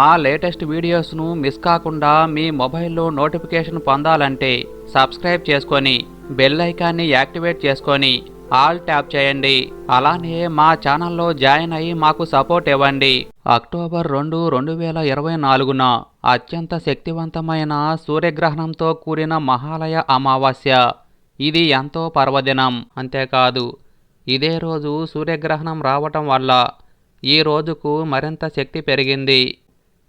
మా latest వీడియోస్ను miss కాకుండా మీ మొబైల్లో నోటిఫికేషన్ పొందాలంటే సబ్స్క్రైబ్ చేసుకొని బెల్ ఐకాన్ని యాక్టివేట్ చేసుకొని ఆల్ ట్యాప్ చేయండి. అలానే మా ఛానల్లో జాయిన్ అయ్యి మాకు సపోర్ట్ ఇవ్వండి. అక్టోబర్ రెండు రెండు వేల ఇరవై నాలుగున అత్యంత శక్తివంతమైన సూర్యగ్రహణంతో కూడిన మహాలయ అమావాస్య. ఇది ఎంతో పర్వదినం. అంతేకాదు ఇదే రోజు సూర్యగ్రహణం రావటం వల్ల ఈ రోజుకు మరింత శక్తి పెరిగింది.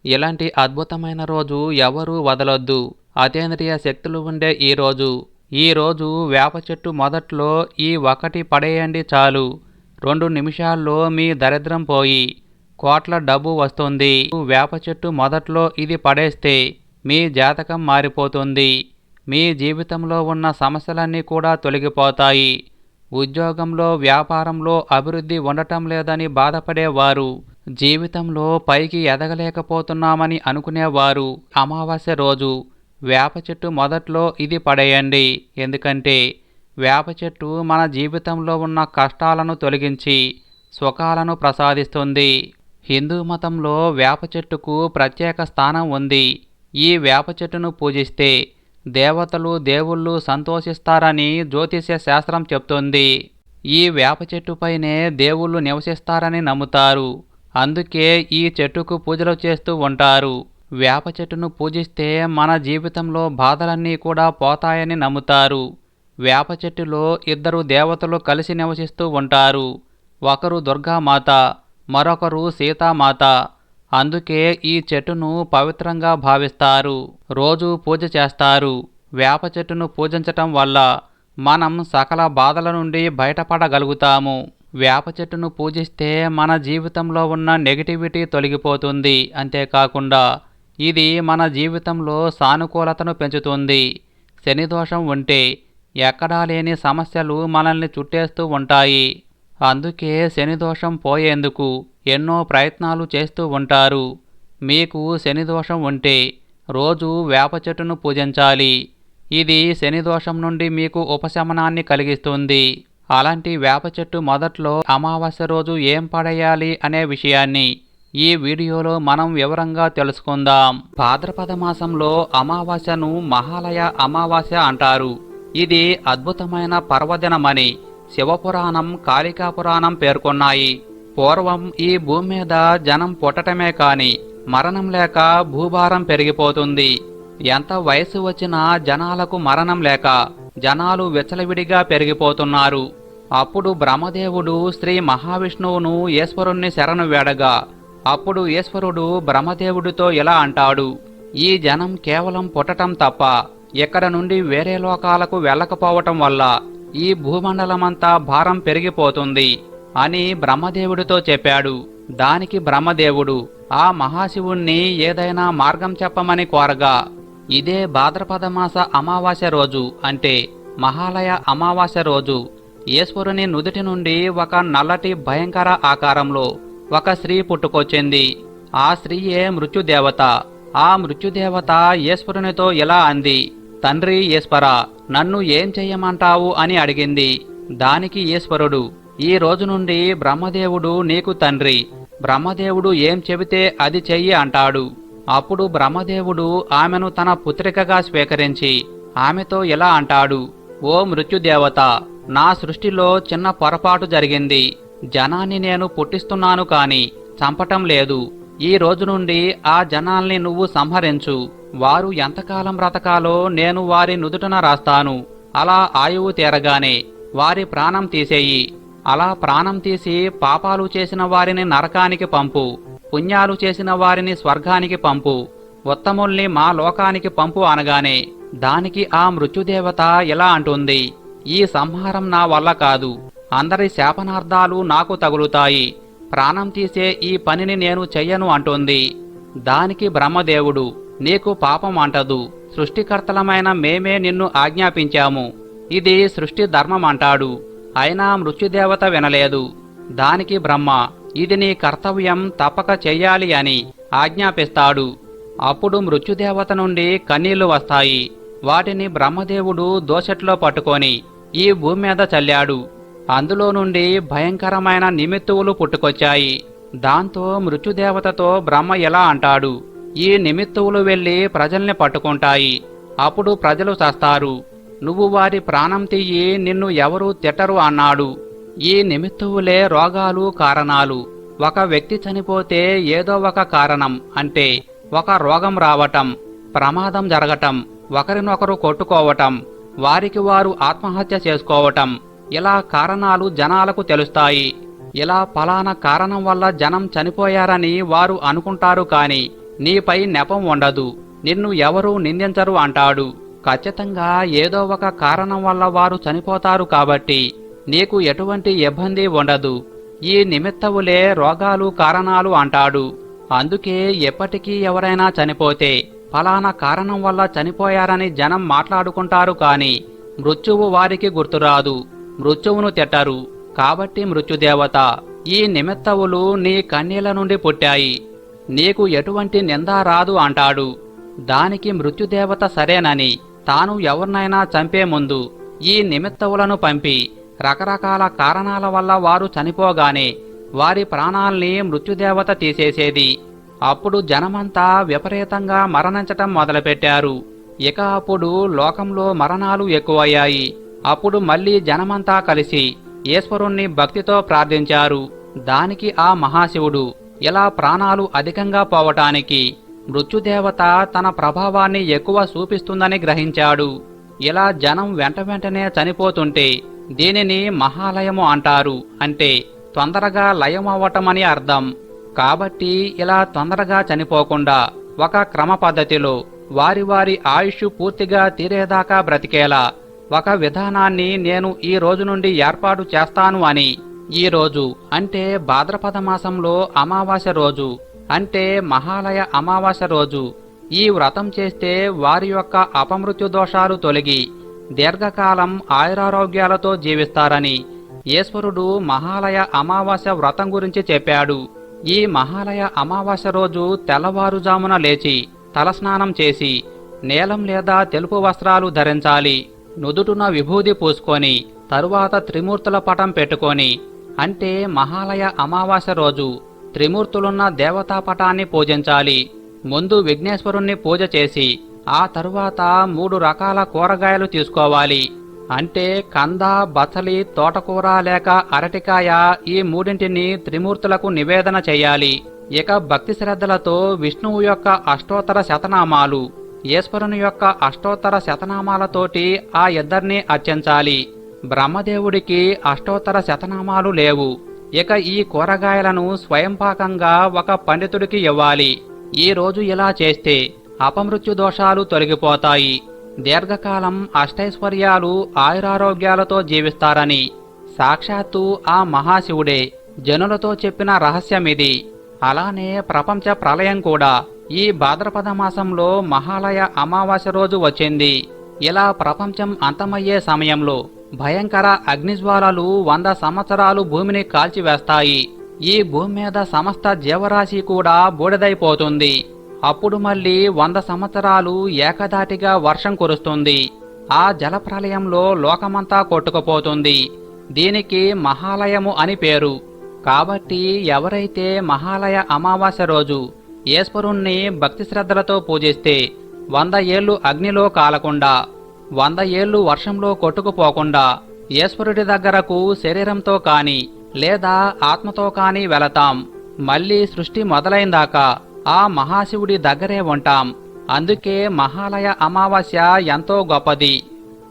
ఇలాంటి అద్భుతమైన రోజు ఎవరూ వదలొద్దు. అతేంద్రియ శక్తులు ఉండే ఈ రోజు. ఈ రోజు వేప చెట్టు మొదట్లో ఈ ఒకటి పడేయండి చాలు. రెండు నిమిషాల్లో మీ దరిద్రం పోయి కోట్ల డబ్బు వస్తుంది. వేప చెట్టు మొదట్లో ఇది పడేస్తే మీ జాతకం మారిపోతుంది. మీ జీవితంలో ఉన్న సమస్యలన్నీ కూడా తొలగిపోతాయి. ఉద్యోగంలో వ్యాపారంలో అభివృద్ధి ఉండటం లేదని బాధపడేవారు. జీవితంలో పైకి ఎదగలేకపోతున్నామని అనుకునేవారు అమావాస్య రోజు. వేప చెట్టు మొదట్లో ఇది పడేయండి. ఎందుకంటే వేప చెట్టు మన జీవితంలో ఉన్న కష్టాలను తొలగించి సుఖాలను ప్రసాదిస్తుంది. హిందూ మతంలో వేప చెట్టుకు ప్రత్యేక స్థానం ఉంది. ఈ వేప చెట్టును పూజిస్తే దేవతలు దేవుళ్ళు సంతోషిస్తారని జ్యోతిష్య శాస్త్రం చెప్తుంది. ఈ వేప చెట్టుపైనే దేవుళ్ళు నివసిస్తారని నమ్ముతారు. అందుకే ఈ చెట్టుకు పూజలు చేస్తూ ఉంటారు. వేప చెట్టును పూజిస్తే మన జీవితంలో బాధలన్నీ కూడా పోతాయని నమ్ముతారు. వేప చెట్టులో ఇద్దరు దేవతలు కలిసి నివసిస్తూ ఉంటారు. ఒకరు దుర్గామాత మరొకరు సీతామాత. అందుకే ఈ చెట్టును పవిత్రంగా భావిస్తారు. రోజు పూజ చేస్తారు. వేప చెట్టును పూజించటం వల్ల మనం సకల బాధల నుండి బయటపడగలుగుతాము. వేప చెట్టును పూజిస్తే మన జీవితంలో ఉన్న నెగిటివిటీ తొలగిపోతుంది. అంతేకాకుండా ఇది మన జీవితంలో సానుకూలతను పెంచుతుంది. శని దోషం ఉంటే ఎక్కడా లేని సమస్యలు మనల్ని చుట్టేస్తూ ఉంటాయి. అందుకే శని దోషం పోయేందుకు ఎన్నో ప్రయత్నాలు చేస్తూ ఉంటారు. మీకు శని దోషం ఉంటే రోజు వేప చెట్టును పూజించాలి. ఇది శని దోషం నుండి మీకు ఉపశమనాన్ని కలిగిస్తుంది. అలాంటి వేప చెట్టు మొదట్లో అమావాస్య రోజు ఏం పడేయాలి అనే విషయాన్ని ఈ వీడియోలో మనం వివరంగా తెలుసుకుందాం. భాద్రపద మాసంలో అమావాస్యను మహాలయ అమావాస్య అంటారు. ఇది అద్భుతమైన పర్వదినమని శివపురాణం కాళికాపురాణం పేర్కొన్నాయి. పూర్వం ఈ భూమి మీద జనం పుట్టటమే కాని మరణం లేక భూభారం పెరిగిపోతుంది. ఎంత వయసు వచ్చినా జనాలకు మరణం లేక జనాలు విచ్చలవిడిగా పెరిగిపోతున్నారు. అప్పుడు బ్రహ్మదేవుడు శ్రీ మహావిష్ణువును ఈశ్వరుణ్ణి శరణు వేడగా అప్పుడు ఈశ్వరుడు బ్రహ్మదేవుడితో ఇలా అంటాడు ఈ జనం కేవలం పుట్టటం తప్ప ఇక్కడ నుండి వేరే లోకాలకు వెళ్ళకపోవటం వల్ల ఈ భూమండలమంతా భారం పెరిగిపోతుంది అని బ్రహ్మదేవుడితో చెప్పాడు. దానికి బ్రహ్మదేవుడు ఆ మహాశివుణ్ణి ఏదైనా మార్గం చెప్పమని కోరగా ఇదే భాద్రపద మాస అమావాస్య రోజు అంటే మహాలయ అమావాస్య రోజు. ఈశ్వరుని నుదుటి నుండి ఒక నల్లటి భయంకర ఆకారంలో ఒక స్త్రీ పుట్టుకొచ్చింది. ఆ స్త్రీయే మృత్యుదేవత. ఆ మృత్యుదేవత ఈశ్వరునితో ఇలా అంది తండ్రి ఈశ్వర నన్ను ఏం చెయ్యమంటావు అని అడిగింది. దానికి ఈశ్వరుడు ఈ రోజు నుండి బ్రహ్మదేవుడు నీకు తండ్రి. బ్రహ్మదేవుడు ఏం చెబితే అది చెయ్యి అంటాడు. అప్పుడు బ్రహ్మదేవుడు ఆమెను తన పుత్రికగా స్వీకరించి ఆమెతో ఇలా అంటాడు ఓ మృత్యుదేవత నా సృష్టిలో చిన్న పొరపాటు జరిగింది. జనాన్ని నేను పుట్టిస్తున్నాను కాని చంపటం లేదు. ఈ రోజు నుండి ఆ జనాల్ని నువ్వు సంహరించు. వారు ఎంతకాలం బ్రతకాలో నేను వారి నుదుటన రాస్తాను. అలా ఆయువు తీరగానే వారి ప్రాణం తీసేయి. అలా ప్రాణం తీసి పాపాలు చేసిన వారిని నరకానికి పంపు. పుణ్యాలు చేసిన వారిని స్వర్గానికి పంపు. ఉత్తముల్ని మా లోకానికి పంపు అనగానే దానికి ఆ మృత్యుదేవత ఇలా అంటుంది. ఈ సంహారం నా వల్ల కాదు. అందరి శాపనార్థాలు నాకు తగులుతాయి. ప్రాణం తీసే ఈ పనిని నేను చెయ్యను అంటుంది. దానికి బ్రహ్మదేవుడు నీకు పాపం అంటదు. సృష్టికర్తలమైన మేమే నిన్ను ఆజ్ఞాపించాము. ఇది సృష్టి ధర్మం అంటాడు. అయినా మృత్యుదేవత వినలేదు. దానికి బ్రహ్మ ఇది నీ కర్తవ్యం తప్పక చెయ్యాలి అని ఆజ్ఞాపిస్తాడు. అప్పుడు మృత్యుదేవత నుండి కన్నీళ్ళు వస్తాయి. వాటిని బ్రహ్మదేవుడు దోసెట్లో పట్టుకొని ఈ భూమి మీద చల్లాడు. అందులో నుండి భయంకరమైన నిమిత్తువులు పుట్టుకొచ్చాయి. దాంతో మృత్యుదేవతతో బ్రహ్మ ఎలా అంటాడు? ఈ నిమిత్తువులు వెళ్ళి ప్రజల్ని పట్టుకుంటాయి. అప్పుడు ప్రజలు చస్తారు. నువ్వు వారి ప్రాణం తీయి నిన్ను ఎవరూ తిట్టరు అన్నాడు. ఈ నిమిత్తువులే రోగాలు కారణాలు. ఒక వ్యక్తి చనిపోతే ఏదో ఒక కారణం అంటే ఒక రోగం రావటం ప్రమాదం జరగటం ఒకరినొకరు కొట్టుకోవటం వారికి వారు ఆత్మహత్య చేసుకోవటం ఇలా కారణాలు జనాలకు తెలుస్తాయి? ఇలా ఫలానా కారణం వల్ల జనం చనిపోయారని వారు అనుకుంటారు కాని నీపై నెపం ఉండదు. నిన్ను ఎవరూ నిందించరు అంటాడు. ఖచ్చితంగా ఏదో ఒక కారణం వల్ల వారు చనిపోతారు కాబట్టి నీకు ఎటువంటి ఇబ్బంది ఉండదు. ఈ నిమిత్తవులే రోగాలు కారణాలు అంటాడు. అందుకే ఎప్పటికీ ఎవరైనా చనిపోతే ఫలానా కారణం వల్ల చనిపోయారని జనం మాట్లాడుకుంటారు కాని మృత్యువు వారికి గుర్తురాదు. మృత్యువును తెట్టారు. కాబట్టి మృత్యుదేవత ఈ నిమిత్తవులు నీ కన్నీళ్ళ నుండి పుట్టాయి. నీకు ఎటువంటి నింద రాదు అంటాడు. దానికి మృత్యుదేవత సరేనని తాను ఎవరినైనా చంపే ముందు ఈ నిమిత్తవులను పంపి రకరకాల కారణాల వల్ల వారు చనిపోగానే వారి ప్రాణాల్ని మృత్యుదేవత తీసేసేది. అప్పుడు జనమంతా విపరీతంగా మరణించటం మొదలుపెట్టారు. ఇక అప్పుడు లోకంలో మరణాలు ఎక్కువయ్యాయి. అప్పుడు మళ్ళీ జనమంతా కలిసి ఈశ్వరుణ్ణి భక్తితో ప్రార్థించారు. దానికి ఆ మహాశివుడు ఇలా ప్రాణాలు అధికంగా పోవటానికి మృత్యుదేవత తన ప్రభావాన్ని ఎక్కువ చూపిస్తుందని గ్రహించాడు. ఇలా జనం వెంట వెంటనే చనిపోతుంటే దీనిని మహాలయము అంటారు. అంటే తొందరగా లయమవ్వటమని అర్థం. కాబట్టి ఇలా తొందరగా చనిపోకుండా ఒక క్రమ పద్ధతిలో వారి వారి ఆయుష్ పూర్తిగా తీరేదాకా బ్రతికేలా ఒక విధానాన్ని నేను ఈ రోజు నుండి ఏర్పాటు చేస్తాను అని. ఈ రోజు అంటే భాద్రపద మాసంలో అమావాస్య రోజు అంటే మహాలయ అమావాస్య రోజు. ఈ వ్రతం చేస్తే వారి యొక్క అపమృత్యు దోషాలు తొలగి దీర్ఘకాలం ఆయురారోగ్యాలతో జీవిస్తారని ఈశ్వరుడు మహాలయ అమావాస్య వ్రతం గురించి చెప్పాడు. ఈ మహాలయ అమావాస్య రోజు తెల్లవారుజామున లేచి తలస్నానం చేసి నీలం లేదా తెలుపు వస్త్రాలు ధరించాలి. నుదుటున విభూది పూసుకొని తరువాత త్రిమూర్తుల పటం పెట్టుకొని అంటే మహాలయ అమావాస్య రోజు త్రిమూర్తులున్న దేవతా పటాన్ని పూజించాలి. ముందు విఘ్నేశ్వరుణ్ణి పూజ చేసి ఆ తరువాత మూడు రకాల కూరగాయలు తీసుకోవాలి. అంటే కంద బసలి తోటకూర లేక అరటికాయ ఈ మూడింటిని త్రిమూర్తులకు నివేదన చేయాలి. ఇక భక్తి శ్రద్ధలతో విష్ణువు యొక్క అష్టోత్తర శతనామాలు. ఈశ్వరుని యొక్క అష్టోత్తర శతనామాలతోటి ఆ ఇద్దరిని అర్చించాలి. బ్రహ్మదేవుడికి అష్టోత్తర శతనామాలు లేవు. ఇక ఈ కూరగాయలను స్వయంపాకంగా ఒక పండితుడికి ఇవ్వాలి. ఈ రోజు ఇలా చేస్తే అపమృత్యు దోషాలు తొలగిపోతాయి. దీర్ఘకాలం అష్టైశ్వర్యాలు ఆయురారోగ్యాలతో జీవిస్తారని. సాక్షాత్తు ఆ మహాశివుడే జనులతో చెప్పిన రహస్యమిది. అలానే ప్రపంచ ప్రళయం కూడా. ఈ భాద్రపద మాసంలో మహాలయ అమావాస్య రోజు వచ్చింది. ఇలా ప్రపంచం అంతమయ్యే సమయంలో భయంకర అగ్నిజ్వాలలు వంద సంవత్సరాలు భూమిని కాల్చివేస్తాయి. ఈ భూమి మీద సమస్త జీవరాశి కూడా బూడిదైపోతుంది. అప్పుడు మళ్ళీ వంద సంవత్సరాలు ఏకధాటిగా వర్షం కురుస్తుంది. ఆ జలప్రలయంలో లోకమంతా కొట్టుకుపోతుంది. దీనికి మహాలయము అని పేరు. కాబట్టి ఎవరైతే మహాలయ అమావాస్య రోజు ఈశ్వరుణ్ణి భక్తి శ్రద్ధలతో పూజిస్తే వంద ఏళ్ళు అగ్నిలో కాలకుండా వంద ఏళ్ళు వర్షంలో కొట్టుకుపోకుండా ఈశ్వరుడి దగ్గరకు శరీరంతో కాని లేదా ఆత్మతో కాని వెళతాం. మళ్ళీ సృష్టి మొదలైందాకా ఆ మహాశివుడి దగ్గరే ఉంటాం. అందుకే మహాలయ అమావాస్య ఎంతో గొప్పది.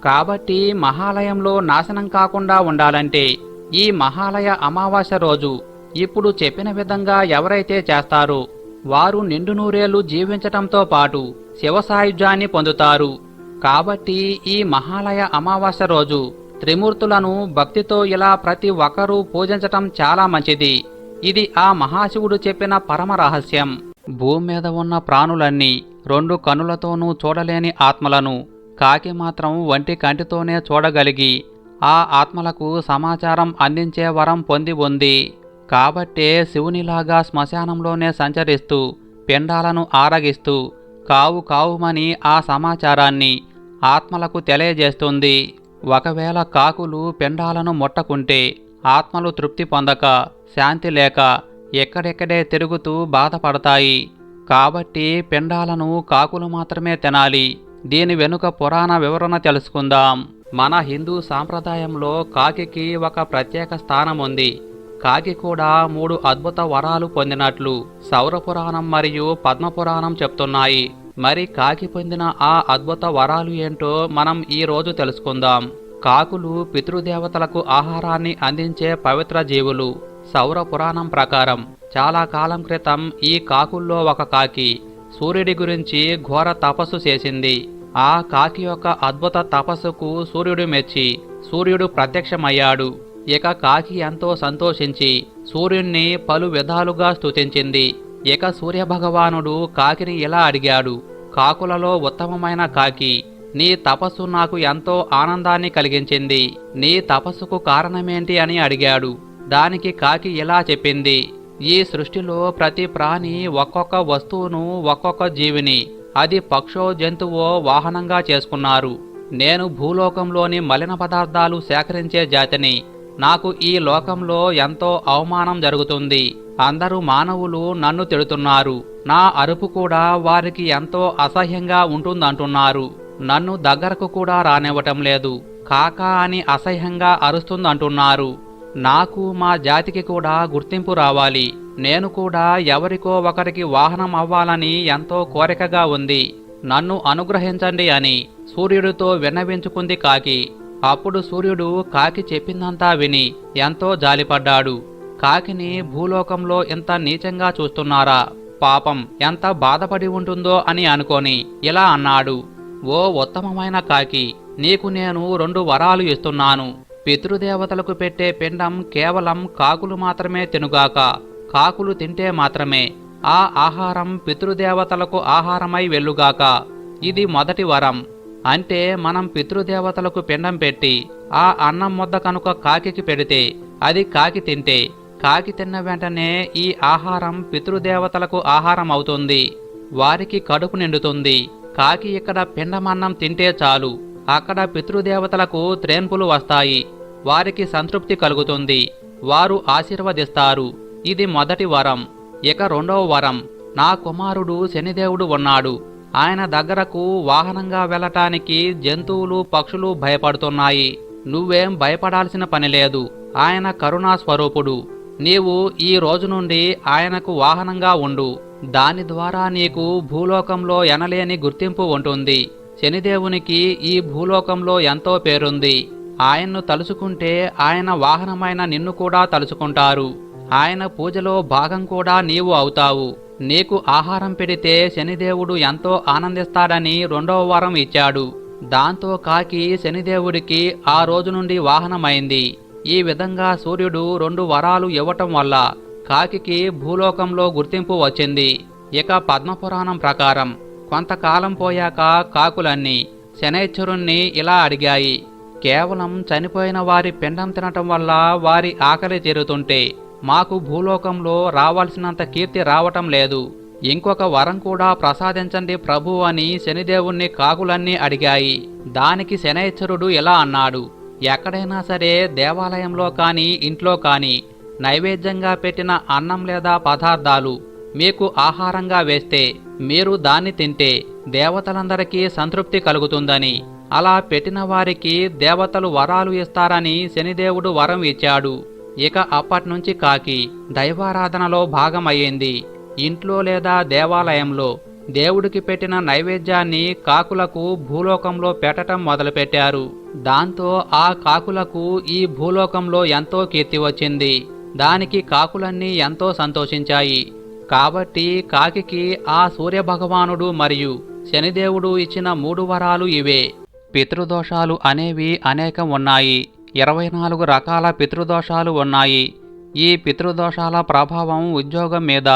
కాబట్టి మహాలయంలో నాశనం కాకుండా ఉండాలంటే ఈ మహాలయ అమావాస్య రోజు ఇప్పుడు చెప్పిన విధంగా ఎవరైతే చేస్తారో వారు నిండు నూరేళ్ళు జీవించటంతో పాటు శివ సాయుధ్యాన్ని పొందుతారు. కాబట్టి ఈ మహాలయ అమావాస్య రోజు త్రిమూర్తులను భక్తితో ఇలా ప్రతి ఒక్కరూ పూజించటం చాలా మంచిది. ఇది ఆ మహాశివుడు చెప్పిన పరమ రహస్యం. భూమి మీద ఉన్న ప్రాణులన్నీ రెండు కనులతోనూ చూడలేని ఆత్మలను కాకి మాత్రం వంటి కంటితోనే చూడగలిగి ఆ ఆత్మలకు సమాచారం అందించే వరం పొంది ఉంది. కాబట్టే శివునిలాగా శ్మశానంలోనే సంచరిస్తూ పిండాలను ఆరగిస్తూ కావు కావుమని ఆ సమాచారాన్ని ఆత్మలకు తెలియజేస్తుంది. ఒకవేళ కాకులు పిండాలను ముట్టకుంటే ఆత్మలు తృప్తి పొందక శాంతి లేక ఎక్కడెక్కడే తిరుగుతూ బాధపడతాయి. కాబట్టి పిండాలను కాకులు మాత్రమే తినాలి. దీని వెనుక పురాణ వివరణ తెలుసుకుందాం. మన హిందూ సాంప్రదాయంలో కాకికి ఒక ప్రత్యేక స్థానం ఉంది కాకి కూడా మూడు అద్భుత వరాలు పొందినట్లు సౌరపురాణం మరియు పద్మపురాణం చెప్తున్నాయి. మరి కాకి పొందిన ఆ అద్భుత వరాలు ఏంటో మనం ఈ రోజు తెలుసుకుందాం. కాకులు పితృదేవతలకు ఆహారాన్ని అందించే పవిత్ర జీవులు. సౌర పురాణం ప్రకారం చాలా కాలం క్రితం ఈ కాకుల్లో ఒక కాకి సూర్యుడి గురించి ఘోర తపస్సు చేసింది. ఆ కాకి యొక్క అద్భుత తపస్సుకు సూర్యుడు మెచ్చి సూర్యుడు ప్రత్యక్షమయ్యాడు. ఇక కాకి ఎంతో సంతోషించి సూర్యుణ్ణి పలు విధాలుగా స్తుతించింది. ఇక సూర్యభగవానుడు కాకిని ఇలా అడిగాడు కాకులలో ఉత్తమమైన కాకి నీ తపస్సు నాకు ఎంతో ఆనందాన్ని కలిగించింది. నీ తపస్సుకు కారణమేంటి అని అడిగాడు. దానికి కాకి ఇలా చెప్పింది ఈ సృష్టిలో ప్రతి ప్రాణి ఒక్కొక్క వస్తువును ఒక్కొక్క జీవిని అది పక్షో జంతువో వాహనంగా చేసుకున్నారు. నేను భూలోకంలోని మలిన పదార్థాలు సేకరించే జాతిని నాకు ఈ లోకంలో ఎంతో అవమానం జరుగుతుంది. అందరూ మానవులు నన్ను తిడుతున్నారు. నా అరుపు కూడా వారికి ఎంతో అసహ్యంగా ఉంటుందంటున్నారు. నన్ను దగ్గరకు కూడా రానివ్వటం లేదు. కాకా అని అసహ్యంగా అరుస్తుందంటున్నారు. నాకు మా జాతికి కూడా గుర్తింపు రావాలి. నేను కూడా ఎవరికో ఒకరికి వాహనం అవ్వాలని ఎంతో కోరికగా ఉంది. నన్ను అనుగ్రహించండి అని సూర్యుడితో విన్నవించుకుంది కాకి. అప్పుడు సూర్యుడు కాకి చెప్పిందంతా విని ఎంతో జాలిపడ్డాడు. కాకిని భూలోకంలో ఎంత నీచంగా చూస్తున్నారా? పాపం ఎంత బాధపడి ఉంటుందో అని అనుకొని ఇలా అన్నాడు. ఓ ఉత్తమమైన కాకి నీకు నేను రెండు వరాలు ఇస్తున్నాను. పితృదేవతలకు పెట్టే పిండం కేవలం కాకులు మాత్రమే తినుగాక కాకులు తింటే మాత్రమే. ఆ ఆహారం పితృదేవతలకు ఆహారమై వెళ్ళుగాక. ఇది మొదటి వరం. అంటే మనం పితృదేవతలకు పిండం పెట్టి ఆ అన్నం ముద్ద కనుక కాకికి పెడితే అది కాకి తింటే కాకి తిన్న వెంటనే ఈ ఆహారం పితృదేవతలకు ఆహారం అవుతుంది వారికి కడుపు నిండుతుంది. కాకి ఇక్కడ పిండమన్నం తింటే చాలు. అక్కడ పితృదేవతలకు త్రేన్పులు వస్తాయి. వారికి సంతృప్తి కలుగుతుంది. వారు ఆశీర్వదిస్తారు. ఇది మొదటి వరం. ఇక రెండవ వరం. నా కుమారుడు శనిదేవుడు ఉన్నాడు. ఆయన దగ్గరకు వాహనంగా వెళ్ళటానికి జంతువులు పక్షులు భయపడుతున్నాయి. నువ్వేం భయపడాల్సిన పని లేదు. ఆయన కరుణా స్వరూపుడు. నీవు ఈ రోజు నుండి ఆయనకు వాహనంగా ఉండు. దాని ద్వారా నీకు భూలోకంలో ఎనలేని గుర్తింపు ఉంటుంది. శనిదేవునికి ఈ భూలోకంలో ఎంతో పేరుంది. ఆయన్ను తలుచుకుంటే ఆయన వాహనమైన నిన్ను కూడా తలుచుకుంటారు ఆయన పూజలో భాగం కూడా నీవు అవుతావు. నీకు ఆహారం పెడితే శనిదేవుడు ఎంతో ఆనందిస్తాడని రెండవ వరం ఇచ్చాడు. దాంతో కాకి శనిదేవుడికి ఆ రోజు నుండి వాహనమైంది. ఈ విధంగా సూర్యుడు రెండు వరాలు ఇవ్వటం వల్ల కాకికి భూలోకంలో గుర్తింపు వచ్చింది. ఇక పద్మపురాణం ప్రకారం కొంతకాలం పోయాక కాకులన్నీ శనైశ్వరుణ్ణి ఇలా అడిగాయి. కేవలం చనిపోయిన వారి పిండం తినటం వల్ల వారి ఆకలి తీరుతుంటే మాకు భూలోకంలో రావాల్సినంత కీర్తి రావటం లేదు. ఇంకొక వరం కూడా ప్రసాదించండి ప్రభు అని శనిదేవుణ్ణి కాకులన్నీ అడిగాయి. దానికి శనైశ్వరుడు ఇలా అన్నాడు ఎక్కడైనా సరే దేవాలయంలో కానీ ఇంట్లో కానీ నైవేద్యంగా పెట్టిన అన్నం లేదా పదార్థాలు మీకు ఆహారంగా వేస్తే మీరు దాన్ని తింటే దేవతలందరికీ సంతృప్తి కలుగుతుందని. అలా పెట్టిన వారికి దేవతలు వరాలు ఇస్తారని శనిదేవుడు వరం ఇచ్చాడు. ఇక అప్పట్నుంచి కాకి దైవారాధనలో భాగమయ్యింది. ఇంట్లో లేదా దేవాలయంలో దేవుడికి పెట్టిన నైవేద్యాన్ని కాకులకు భూలోకంలో పెట్టటం మొదలుపెట్టారు. దాంతో ఆ కాకులకు ఈ భూలోకంలో ఎంతో కీర్తి వచ్చింది. దానికి కాకులన్నీ ఎంతో సంతోషించాయి. కాబట్టి కాకికి ఆ సూర్యభగవానుడు మరియు శనిదేవుడు ఇచ్చిన మూడు వరాలు ఇవే. పితృదోషాలు అనేవి అనేకం ఉన్నాయి. ఇరవై నాలుగు రకాల పితృదోషాలు ఉన్నాయి. ఈ పితృదోషాల ప్రభావం ఉద్యోగం మీద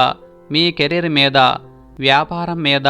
మీ కెరీర్ మీద వ్యాపారం మీద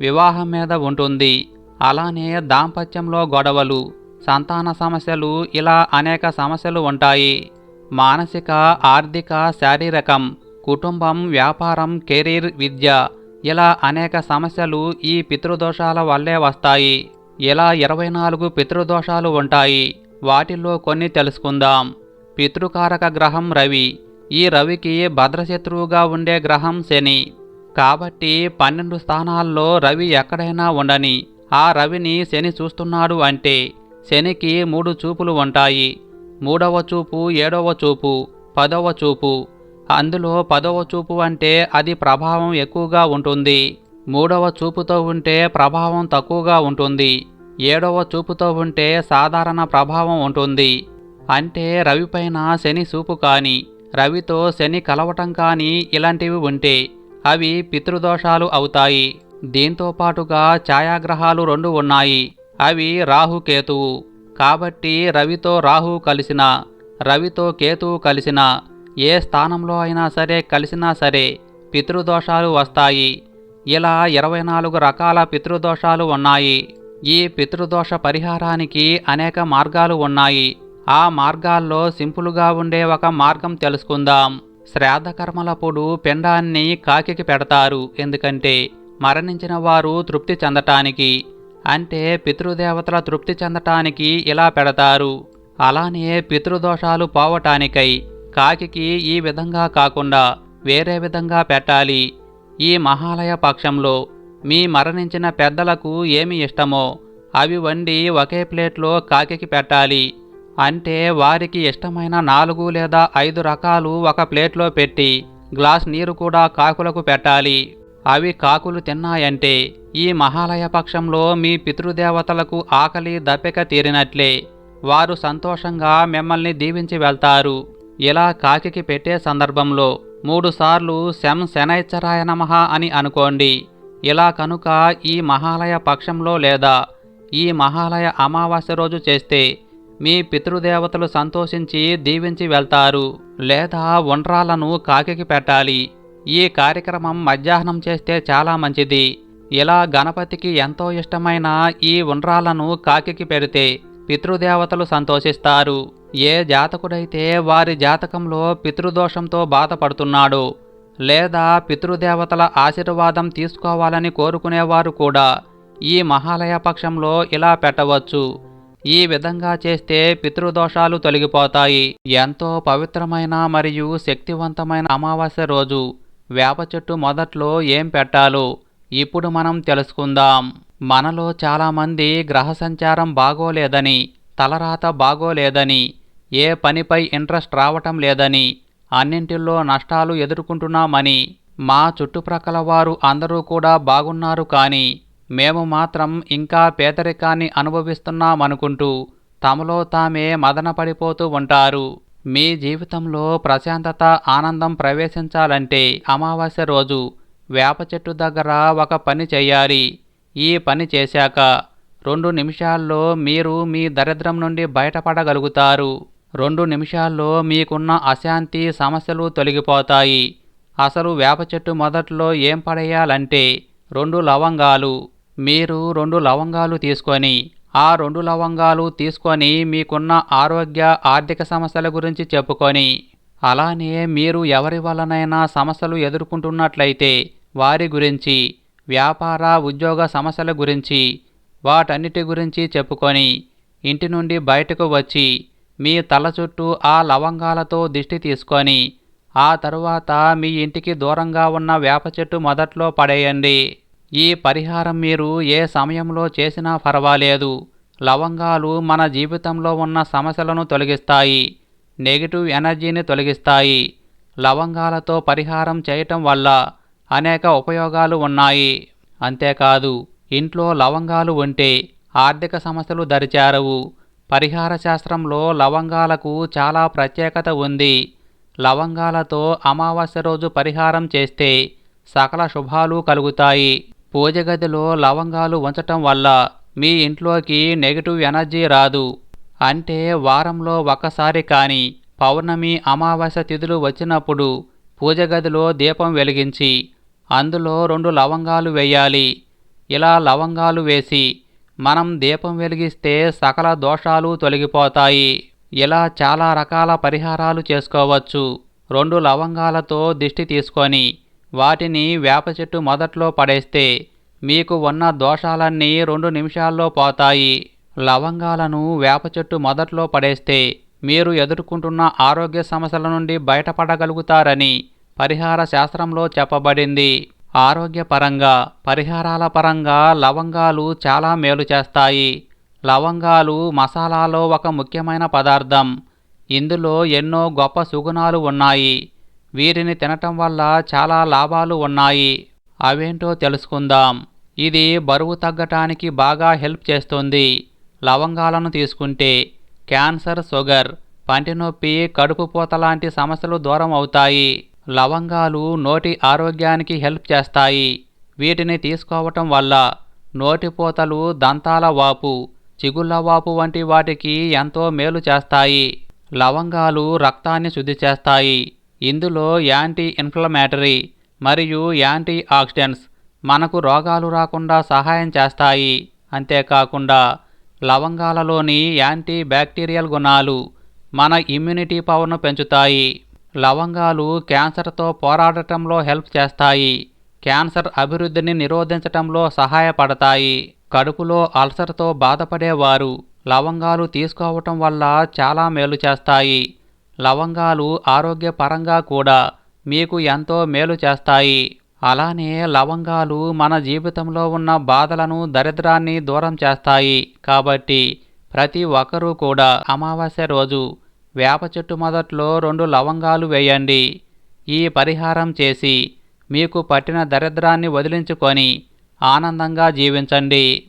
వివాహం మీద ఉంటుంది. అలానే దాంపత్యంలో గొడవలు సంతాన సమస్యలు ఇలా అనేక సమస్యలు ఉంటాయి. మానసిక ఆర్థిక శారీరకం కుటుంబం వ్యాపారం కెరీర్ విద్య ఇలా అనేక సమస్యలు ఈ పితృదోషాల వల్లే వస్తాయి. ఇలా ఇరవై నాలుగు పితృదోషాలు ఉంటాయి. వాటిల్లో కొన్ని తెలుసుకుందాం. పితృకారక గ్రహం రవి. ఈ రవికి భద్రశత్రువుగా ఉండే గ్రహం శని. కాబట్టి పన్నెండు స్థానాల్లో రవి ఎక్కడైనా ఉండని ఆ రవిని శని చూస్తున్నాడు అంటే శనికి మూడు చూపులు ఉంటాయి. మూడవ చూపు ఏడవ చూపు పదవ చూపు. అందులో పదవ చూపు అంటే అది ప్రభావం ఎక్కువగా ఉంటుంది. మూడవ చూపుతో ఉంటే ప్రభావం తక్కువగా ఉంటుంది. ఏడవ చూపుతో ఉంటే సాధారణ ప్రభావం ఉంటుంది. అంటే రవిపైన శని చూపు కానీ రవితో శని కలవటం కానీ ఇలాంటివి ఉంటే అవి పితృదోషాలు అవుతాయి. దీంతో పాటుగా ఛాయాగ్రహాలు రెండు ఉన్నాయి. అవి రాహు కేతువు. కాబట్టి రవితో రాహు కలిసిన రవితో కేతువు కలిసిన ఏ స్థానంలో అయినా సరే కలిసినా సరే పితృదోషాలు వస్తాయి. ఇలా ఇరవై నాలుగు రకాల పితృదోషాలు ఉన్నాయి. ఈ పితృదోష పరిహారానికి అనేక మార్గాలు ఉన్నాయి. ఆ మార్గాల్లో సింపుల్గా ఉండే ఒక మార్గం తెలుసుకుందాం. శ్రాద్ధకర్మలప్పుడు పిండాన్ని కాకికి పెడతారు. ఎందుకంటే మరణించిన వారు తృప్తి చెందటానికి అంటే పితృదేవతల తృప్తి చెందటానికి ఇలా పెడతారు. అలానే పితృదోషాలు పోవటానికై కాకికి ఈ విధంగా కాకుండా వేరే విధంగా పెట్టాలి. ఈ మహాలయ పక్షంలో మీ మరణించిన పెద్దలకు ఏమి ఇష్టమో అవి వండి ఒకే ప్లేట్లో కాకికి పెట్టాలి. అంటే వారికి ఇష్టమైన నాలుగు లేదా ఐదు రకాలు ఒక ప్లేట్లో పెట్టి గ్లాస్ నీరు కూడా కాకులకు పెట్టాలి. అవి కాకులు తిన్నాయంటే ఈ మహాలయ పక్షంలో మీ పితృదేవతలకు ఆకలి దప్పిక తీరినట్లే. వారు సంతోషంగా మిమ్మల్ని దీవించి వెళ్తారు. ఇలా కాకికి పెట్టే సందర్భంలో మూడుసార్లు శం శనైచ్చరాయ నమః అని అనుకోండి. ఇలా కనుక ఈ మహాలయ పక్షంలో లేదా ఈ మహాలయ అమావాస్య రోజు చేస్తే మీ పితృదేవతలు సంతోషించి దీవించి వెళ్తారు లేదా ఉండ్రాలను కాకికి పెట్టాలి. ఈ కార్యక్రమం మధ్యాహ్నం చేస్తే చాలా మంచిది. ఇలా గణపతికి ఎంతో ఇష్టమైన ఈ ఉండ్రాలను కాకికి పెడితే పితృదేవతలు సంతోషిస్తారు. ఏ జాతకుడైతే వారి జాతకంలో పితృదోషంతో బాధపడుతున్నాడో లేదా పితృదేవతల ఆశీర్వాదం తీసుకోవాలని కోరుకునేవారు కూడా ఈ మహాలయ పక్షంలో ఇలా పెట్టవచ్చు. ఈ విధంగా చేస్తే పితృదోషాలు తొలగిపోతాయి. ఎంతో పవిత్రమైన మరియు శక్తివంతమైన అమావాస్య రోజు వేప చెట్టు మొదట్లో ఏం పెట్టాలో ఇప్పుడు మనం తెలుసుకుందాం. మనలో చాలామంది గ్రహ సంచారం బాగోలేదని తలరాత బాగోలేదని ఏ పనిపై ఇంట్రెస్ట్ రావటం లేదని అన్నింటిల్లో నష్టాలు ఎదుర్కొంటున్నామని మా చుట్టుప్రక్కల వారు అందరూ కూడా బాగున్నారు కానీ మేము మాత్రం ఇంకా పేదరికాన్ని అనుభవిస్తున్నామనుకుంటూ తమలో తామే మదనపడిపోతూ ఉంటారు. మీ జీవితంలో ప్రశాంతత ఆనందం ప్రవేశించాలంటే అమావాస్య రోజు వేప చెట్టు దగ్గర ఒక పని చేయాలి. ఈ పని చేశాక రెండు నిమిషాల్లో మీరు మీ దరిద్రం నుండి బయటపడగలుగుతారు. రెండు నిమిషాల్లో మీకున్న అశాంతి సమస్యలు తొలగిపోతాయి. అసలు వేప చెట్టు మొదట్లో ఏం పడేయాలంటే రెండు లవంగాలు. మీరు రెండు లవంగాలు తీసుకొని ఆ రెండు లవంగాలు తీసుకొని మీకున్న ఆరోగ్య ఆర్థిక సమస్యల గురించి చెప్పుకొని అలానే మీరు ఎవరి వలనైనా సమస్యలు ఎదుర్కొంటున్నట్లయితే వారి గురించి వ్యాపార ఉద్యోగ సమస్యల గురించి వాటన్నిటి గురించి చెప్పుకొని ఇంటి నుండి బయటకు వచ్చి మీ తల చుట్టూ ఆ లవంగాలతో దిష్టి తీసుకొని ఆ తరువాత మీ ఇంటికి దూరంగా ఉన్న వేప చెట్టు మొదట్లో పడేయండి. ఈ పరిహారం మీరు ఏ సమయంలో చేసినా పర్వాలేదు లవంగాలు మన జీవితంలో ఉన్న సమస్యలను తొలగిస్తాయి నెగిటివ్ ఎనర్జీని తొలగిస్తాయి. లవంగాలతో పరిహారం చేయటం వల్ల అనేక ఉపయోగాలు ఉన్నాయి. అంతేకాదు ఇంట్లో లవంగాలు ఉంటే ఆర్థిక సమస్యలు దరిచేరవు. పరిహార శాస్త్రంలో లవంగాలకు చాలా ప్రత్యేకత ఉంది. లవంగాలతో అమావాస్య రోజు పరిహారం చేస్తే సకల శుభాలు కలుగుతాయి. పూజ గదిలో లవంగాలు ఉంచటం వల్ల మీ ఇంట్లోకి నెగిటివ్ ఎనర్జీ రాదు. అంటే వారంలో ఒకసారి కానీ పౌర్ణమి అమావాస్య తిథులు వచ్చినప్పుడు పూజ గదిలో దీపం వెలిగించి అందులో రెండు లవంగాలు వేయాలి. ఇలా లవంగాలు వేసి మనం దీపం వెలిగిస్తే సకల దోషాలు తొలగిపోతాయి. ఇలా చాలా రకాల పరిహారాలు చేసుకోవచ్చు. రెండు లవంగాలతో దిష్టి తీసుకొని వాటిని వేప చెట్టు మొదట్లో పడేస్తే మీకు ఉన్న దోషాలన్నీ రెండు నిమిషాల్లో పోతాయి. లవంగాలను వేప చెట్టు మొదట్లో పడేస్తే మీరు ఎదుర్కొంటున్న ఆరోగ్య సమస్యల నుండి బయటపడగలుగుతారని పరిహార శాస్త్రంలో చెప్పబడింది. ఆరోగ్యపరంగా పరిహారాల పరంగా లవంగాలు చాలా మేలు చేస్తాయి. లవంగాలు మసాలాలో ఒక ముఖ్యమైన పదార్థం. ఇందులో ఎన్నో గొప్ప సుగుణాలు ఉన్నాయి. వీరిని తినటం వల్ల చాలా లాభాలు ఉన్నాయి. అవేంటో తెలుసుకుందాం. ఇది బరువు తగ్గటానికి బాగా హెల్ప్ చేస్తుంది. లవంగాలను తీసుకుంటే క్యాన్సర్ షుగర్ పంటి నొప్పి కడుపు పూత లాంటి సమస్యలు దూరం అవుతాయి. లవంగాలు నోటి ఆరోగ్యానికి హెల్ప్ చేస్తాయి. వీటిని తీసుకోవటం వల్ల నోటిపోతలు దంతాల వాపు చిగుళ్ళ వాపు వంటి వాటికి ఎంతో మేలు చేస్తాయి. లవంగాలు రక్తాన్ని శుద్ధి చేస్తాయి. ఇందులో యాంటీ ఇన్ఫ్లమేటరీ మరియు యాంటీ ఆక్సిడెంట్స్ మనకు రోగాలు రాకుండా సహాయం చేస్తాయి. అంతేకాకుండా లవంగాలలోని యాంటీ బ్యాక్టీరియల్ గుణాలు మన ఇమ్యూనిటీ పవర్ను పెంచుతాయి. లవంగాలు క్యాన్సర్తో పోరాడటంలో హెల్ప్ చేస్తాయి. క్యాన్సర్ అభివృద్ధిని నిరోధించటంలో సహాయపడతాయి. కడుపులో అల్సర్తో బాధపడేవారు లవంగాలు తీసుకోవటం వల్ల చాలా మేలు చేస్తాయి. లవంగాలు ఆరోగ్యపరంగా కూడా మీకు ఎంతో మేలు చేస్తాయి. అలానే లవంగాలు మన జీవితంలో ఉన్న బాధలను దరిద్రాన్ని దూరం చేస్తాయి. కాబట్టి ప్రతి ఒక్కరూ కూడా అమావాస్య రోజు వేప చెట్టు మొదట్లో రెండు లవంగాలు వేయండి. ఈ పరిహారం చేసి మీకు పట్టిన దరిద్రాన్ని వదిలించుకొని ఆనందంగా జీవించండి.